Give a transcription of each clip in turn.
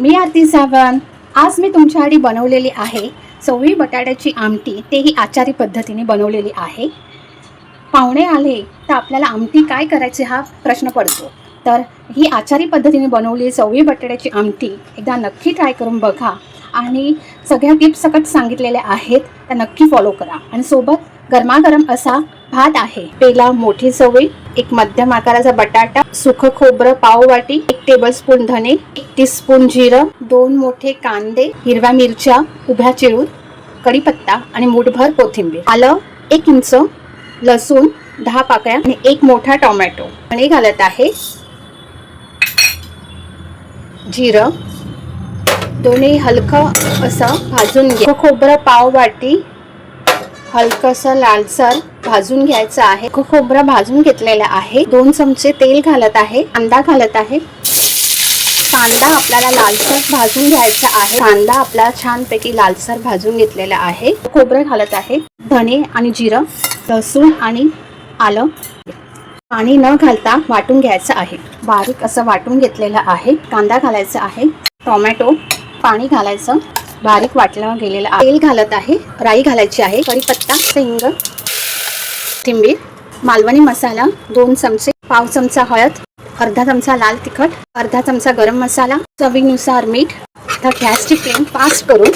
मी आरती सावंत. आज मी तुमच्यासाठी बनवलेली आहे. चवळी बटाट्याची आमटी तेही आचारी पद्धतीने बनवलेली आहे. पाहुणे आले तर आपल्याला आमटी काय करायची हा प्रश्न पडतो. तर ही आचारी पद्धतीने बनवलेली चवळी बटाट्याची आमटी एकदा नक्की ट्राय करून बघा. आणि सगळ्या टिप्स सकट सांगितलेल्या आहेत त्या नक्की फॉलो करा. आणि सोबत गरमागरम असा भात आहे. पेला मोठी चवळी एक मध्यम आकाराचा बटाटा सुख खोबरं पाव वाटी एक टेबलस्पून धने एक टीस्पून जिरं दोन मोठे कांदे हिरव्या मिरच्या उभ्या चिरून कढीपत्ता आणि मूठभर कोथिंबीर. आलं एक इंच लसूण दहा पाकळ्या आणि एक मोठा टोमॅटो. आणि घालत आहे. जिरं. दोन्ही हलकं असं भाजून घे खोबरं पाव वाटी हलकंसं लालसर भाजून घ्यायचं आहे. खोबरा भाजून घेतलेला आहे. दोन चमचे तेल घालत आहे. कांदा घालत आहे. कांदा आपल्याला लालसर भाजून घ्यायचा आहे. कांदा आपला छानपैकी लालसर भाजून घेतलेला आहे. खोबरं घालत आहे. धने आणि जिरं लसूण आणि आलं. पाणी न घालता वाटून घ्यायचं आहे. बारीक असं वाटून घेतलेलं आहे. कांदा घालायचा आहे. टोमॅटो पाणी घालायचं. बारीक वाटलं गेलेलं आहे. तेल घालत आहे. राई घालायची आहे. कढीपत्ता हिंग कोथिंबीर मालवणी मसाला दोन चमचे पाव चमचा हळद अर्धा चमचा लाल तिखट अर्धा चमचा गरम मसाला चवीनुसार मीठ. आता गॅसची फ्लेम फास्ट करून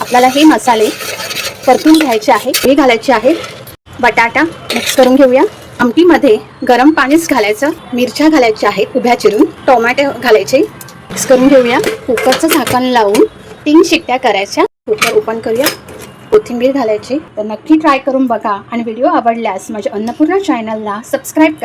आपल्याला हे मसाले परतून घ्यायचे आहे हे घालायचे आहे. बटाटा मिक्स करून घेऊया. आमटीमध्ये गरम पाणीच घालायचं मिरच्या घालायच्या आहेत उभ्या चिरून. टोमॅटो घालायचे मिक्स करून घेऊया. कुकरचं झाकण लावून तीन शिट्ट्या करायच्या. कुकर ओपन करूया. कोथिंबीर घालायची. तर नक्की ट्राय करून बघा. आणि व्हिडिओ आवडल्यास माझ्या अन्नपूर्णा चॅनलला सबस्क्राईब करा.